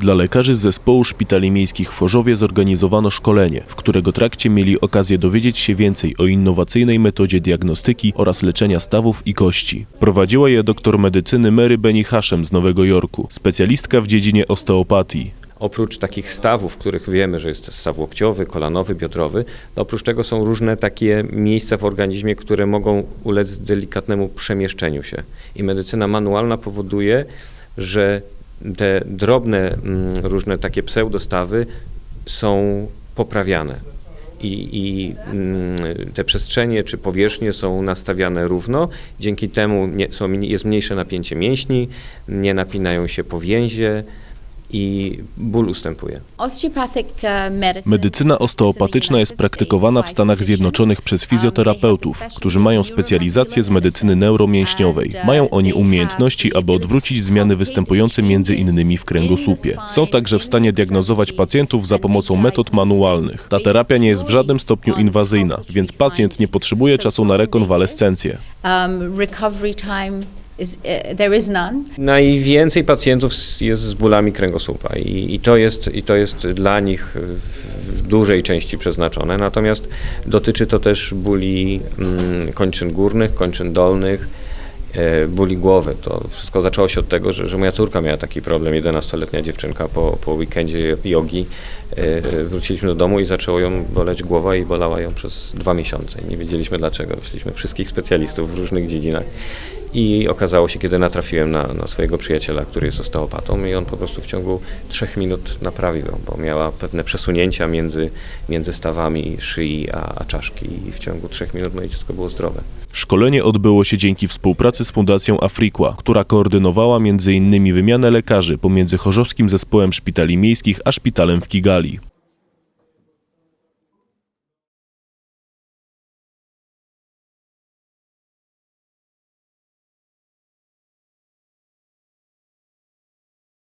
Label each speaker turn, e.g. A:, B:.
A: Dla lekarzy z zespołu szpitali miejskich w Chorzowie zorganizowano szkolenie, w którego trakcie mieli okazję dowiedzieć się więcej o innowacyjnej metodzie diagnostyki oraz leczenia stawów i kości. Prowadziła je doktor medycyny Mary Benny Hashem z Nowego Jorku, specjalistka w dziedzinie osteopatii.
B: Oprócz takich stawów, których wiemy, że jest staw łokciowy, kolanowy, biodrowy, to oprócz tego są różne takie miejsca w organizmie, które mogą ulec delikatnemu przemieszczeniu się. I medycyna manualna powoduje, że te drobne, mm, różne takie pseudostawy są poprawiane. I, i mm, te przestrzenie czy powierzchnie są nastawiane równo. Dzięki temu nie, są, jest mniejsze napięcie mięśni, nie napinają się powięzie i ból ustępuje.
C: Uh,
A: Medycyna osteopatyczna jest praktykowana w Stanach Zjednoczonych przez fizjoterapeutów, którzy mają specjalizację z medycyny neuromięśniowej. Mają oni umiejętności, aby odwrócić zmiany występujące między innymi w kręgosłupie. Są także w stanie diagnozować pacjentów za pomocą metod manualnych. Ta terapia nie jest w żadnym stopniu inwazyjna, więc pacjent nie potrzebuje czasu na rekonwalescencję.
C: Uh, there is none.
B: Najwięcej pacjentów jest z bólami kręgosłupa i, i, to, jest, i to jest dla nich w, dużej części przeznaczone. Natomiast dotyczy to też bóli mm, kończyn górnych, kończyn dolnych, e, bóli głowy. To wszystko zaczęło się od tego, że, że moja córka miała taki problem, 11-letnia dziewczynka po, po weekendzie jogi. E, wróciliśmy do domu i zaczęło ją boleć głowa i bolała ją przez dwa miesiące. Nie wiedzieliśmy dlaczego. Szliśmy wszystkich specjalistów w różnych dziedzinach. I okazało się, kiedy natrafiłem na, na swojego przyjaciela, który jest osteopatą i on po prostu w ciągu trzech minut naprawił ją, bo miała pewne przesunięcia między, między stawami szyi a, a czaszki i w ciągu trzech minut moje dziecko było zdrowe.
A: Szkolenie odbyło się dzięki współpracy z Fundacją Afriqua, która koordynowała m.in. wymianę lekarzy pomiędzy chorzowskim zespołem szpitali miejskich a szpitalem w Kigali.